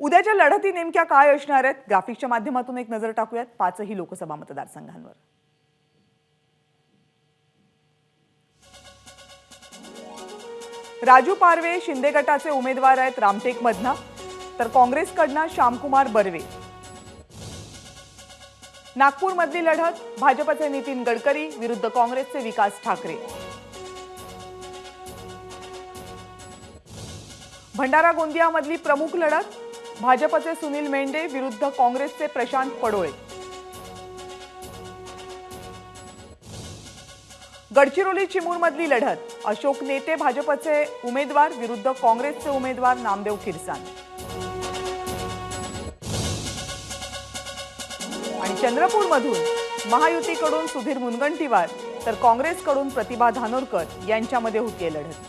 उद्याच्या लढती नेमक्या काय असणार आहेत? ग्राफिक्सच्या माध्यमातून एक नजर टाकूयात. पाचही लोकसभा मतदारसंघांवर. राजू पारवे शिंदे गटाचे उमेदवार आहेत रामटेकमधनं तर काँग्रेसकडनं श्यामकुमार बर्वे. नागपूरमधली लढत भाजपचे नितीन गडकरी विरुद्ध काँग्रेसचे विकास ठाकरे. भंडारा गोंदियामधली प्रमुख लढत भाजपचे सुनील मेंढे विरुद्ध काँग्रेसचे प्रशांत पडोळे. गडचिरोली चिमूरमधली लढत. अशोक नेते भाजपचे उमेदवार विरुद्ध काँग्रेसचे उमेदवार नामदेव खिरसान आणि चंद्रपूरमधून महायुतीकडून सुधीर मुनगंटीवार तर काँग्रेसकडून प्रतिभा धानोरकर यांच्यामध्ये होतीये लढत.